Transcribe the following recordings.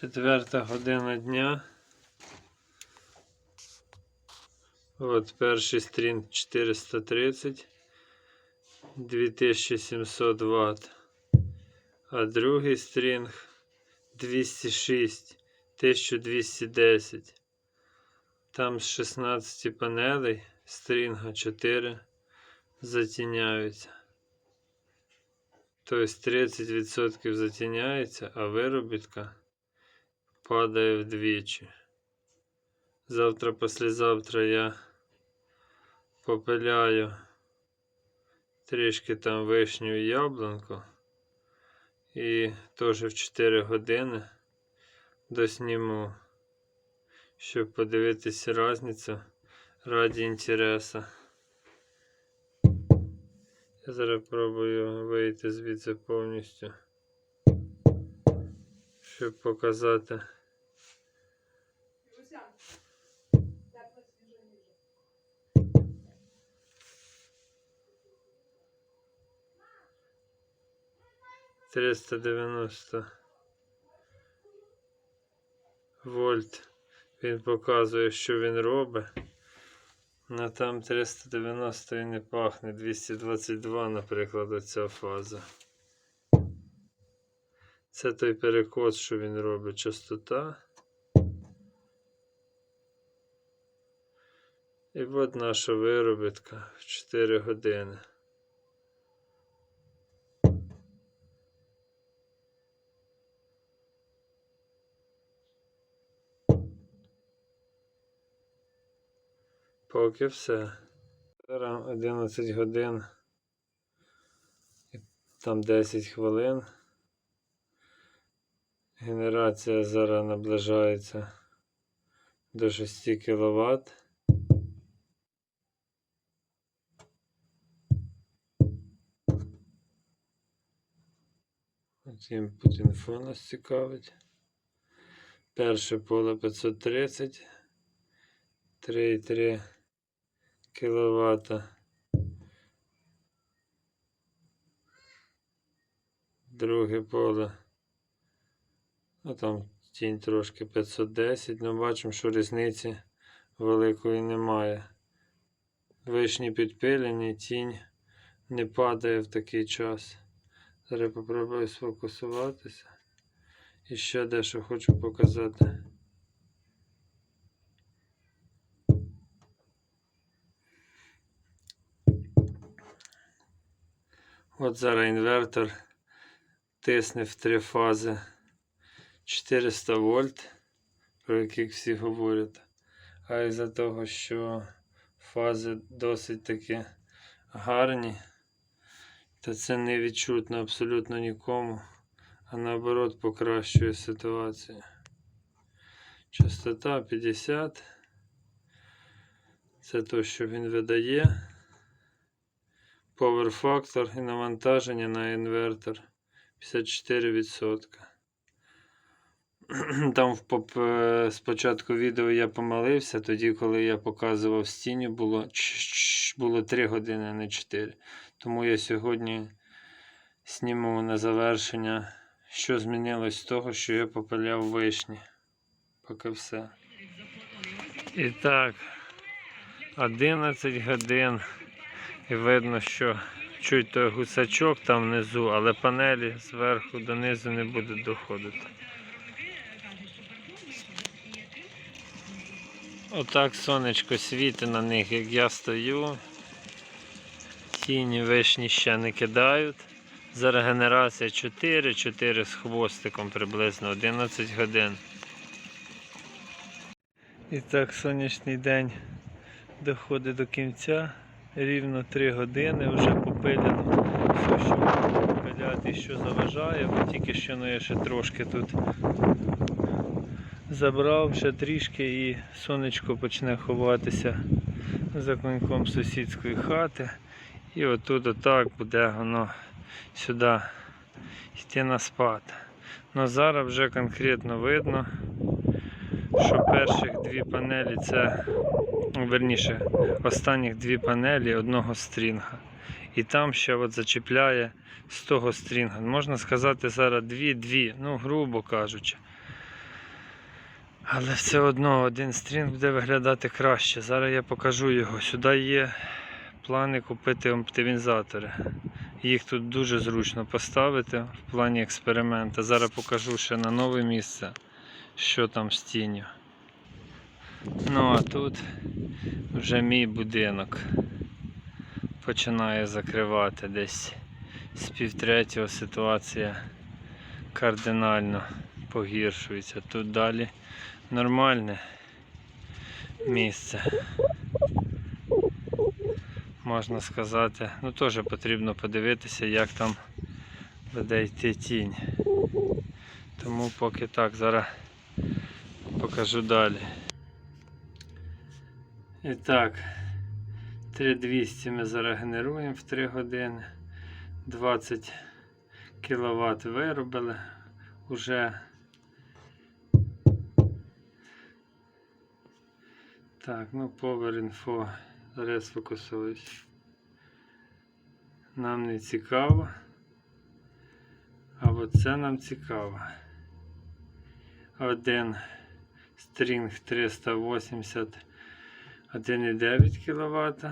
Четверта година дня. От перший стрін 430 2700 Вт. А другий стрінг 206 1210. Там з 16 панелей стрінга 4 затіняються. Тобто 30% затіняється, а виробітка падає вдвічі. Завтра, післязавтра я попиляю трішки там вишню яблунку. І теж в 4 години досніму, щоб подивитися різницю раді інтересу. Я зараз пробую вийти звідси повністю, щоб показати. Триста дев'яносто вольт. Він показує, що він робить. На там 390 і не пахне. 222, наприклад, оця фаза. Це той перекос, що він робить. Частота. І от наша виробітка в 4 години. Поки все. Зараз 11 годин. і Там 10 хвилин. Генерація зараз наближається до 6 кВт. Цим Путінфо нас цікавить. Перше поле 530. 3,3 кВт. Друге поле. Ну там тінь трошки 510, але бачимо, що різниці великої немає. Вишні підпилені, тінь не падає в такий час. Зараз попробую сфокусуватися. І ще дещо хочу показати. От зараз інвертор тисне в три фази 400 вольт, про яких всі говорять. А із-за того, що фази досить таки гарні, то це не відчутно абсолютно нікому, а наоборот покращує ситуацію. Частота 50. Це те, що він видає. Power Factor і навантаження на інвертор 54%. Там в е, спочатку відео я помилився, тоді, коли я показував стіні, було, було 3 години, а не 4. Тому я сьогодні зніму на завершення, що змінилось з того, що я попиляв вишні. Поки все. І так, 11 годин. І видно, що чуть той гусачок там внизу, але панелі зверху донизу не будуть доходити. Отак сонечко світить на них, як я стою. Тіні вишні ще не кидають. Зараз генерація 4, 4 з хвостиком приблизно 11 годин. І так сонячний день доходить до кінця. Рівно 3 години вже попиляно. Все, що попиляти, що заважає, бо тільки що ну, я ще трошки тут забрав, ще трішки і сонечко почне ховатися за коньком сусідської хати. І отут отак буде воно сюди йти на спад. Ну зараз вже конкретно видно, що перших дві панелі це верніше, останніх дві панелі одного стрінга. І там ще от зачіпляє з того стрінга. Можна сказати зараз дві-дві, ну грубо кажучи. Але все одно один стрінг буде виглядати краще. Зараз я покажу його. Сюди є плани купити оптимізатори. Їх тут дуже зручно поставити в плані експеримента. Зараз покажу ще на нове місце, що там з тінню. Ну а тут вже мій будинок починає закривати десь з півтретього ситуація кардинально погіршується. Тут далі нормальне місце. Можна сказати, ну теж потрібно подивитися, як там буде йти тінь. Тому поки так, зараз покажу далі. І так, 3200 ми зараз генеруємо в 3 години. 20 кВт виробили уже. Так, ну Power Info. Зараз фокусуюсь. Нам не цікаво. А от це нам цікаво. Один стрінг 380 1,9 кВт.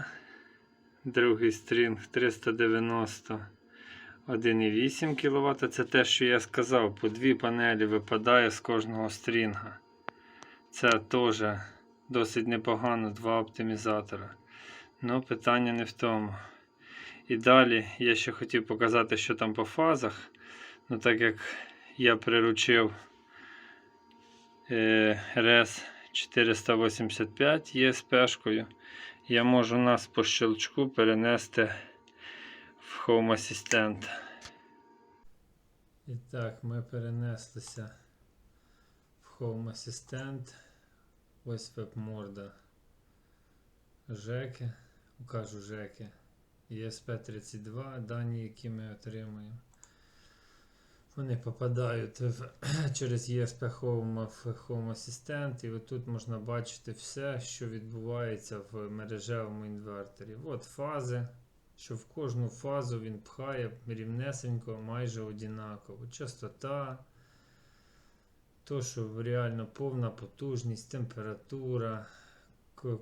Другий стрінг 390 1,8 кВт. Це те, що я сказав, по дві панелі випадає з кожного стрінга. Це теж досить непогано, два оптимізатора. Ну, питання не в тому. І далі я ще хотів показати, що там по фазах. Ну, так як я приручив е, RS 485 ESP-шкою, я можу нас по щелчку перенести в Home Assistant. І так, ми перенеслися в Home Assistant. Ось веб-морда Жеки, укажу Жеки. ESP32, дані, які ми отримуємо. Вони попадають в, через ESP Home в Home Assistant, і отут можна бачити все, що відбувається в мережевому інверторі. От фази, що в кожну фазу він пхає рівнесенько, майже однаково. Частота, то, що реально повна потужність, температура,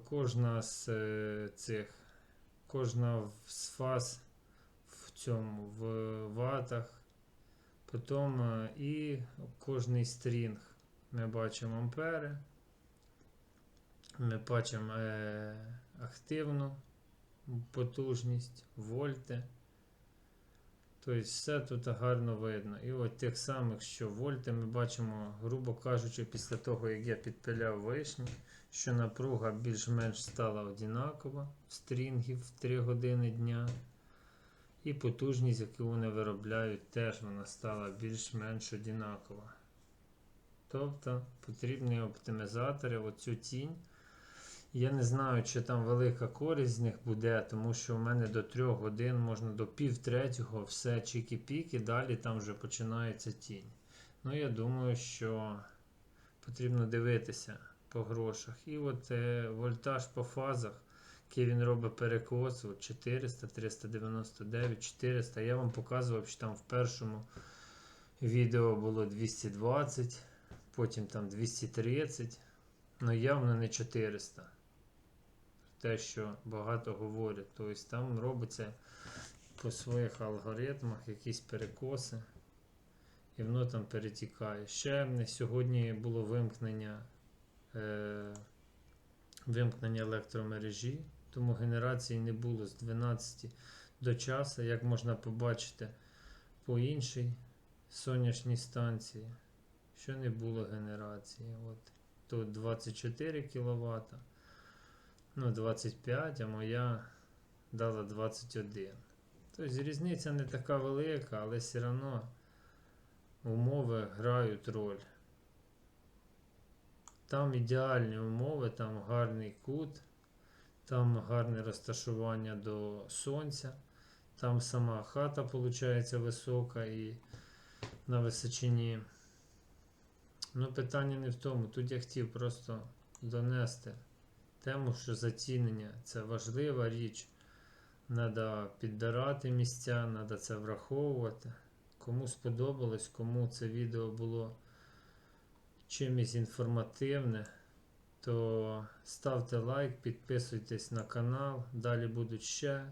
кожна з е, цих, кожна з фаз в цьому в ватах. Потім е, і кожний стрінг. Ми бачимо ампери. Ми бачимо е, активну потужність, вольти. Тобто все тут гарно видно. І от тих самих, що вольти, ми бачимо, грубо кажучи, після того, як я підпиляв вишні, що напруга більш-менш стала одинакова стрінгів в 3 години дня. І потужність, яку вони виробляють, теж вона стала більш-менш одинакова. Тобто потрібні оптимізатори, оцю тінь. Я не знаю, чи там велика користь з них буде, тому що в мене до 3 годин можна до пів третього все чікі-піки, далі там вже починається тінь. Ну, я думаю, що потрібно дивитися по грошах. І от е, вольтаж по фазах, який він робить перекос, от 400, 399, 400. Я вам показував, що там в першому відео було 220, потім там 230, ну явно не 400 те, що багато говорять. Тобто там робиться по своїх алгоритмах якісь перекоси, і воно там перетікає. Ще сьогодні було вимкнення, е, вимкнення електромережі, тому генерації не було з 12 до часу, як можна побачити по іншій сонячній станції, що не було генерації. От Тут 24 кВт ну, 25, а моя дала 21. Тобто різниця не така велика, але все одно умови грають роль. Там ідеальні умови, там гарний кут, там гарне розташування до сонця, там сама хата виходить висока і на височині. Ну, питання не в тому. Тут я хотів просто донести тему, що зацінення це важлива річ. Треба підбирати місця, треба це враховувати. Кому сподобалось, кому це відео було чимось інформативне, то ставте лайк, підписуйтесь на канал. Далі будуть ще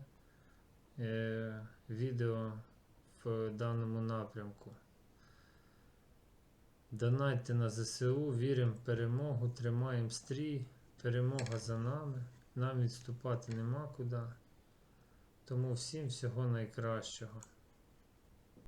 е, відео в даному напрямку. Донайте на ЗСУ, віримо в перемогу, тримаємо стрій. Перемога за нами. Нам відступати нема куди. Тому всім всього найкращого.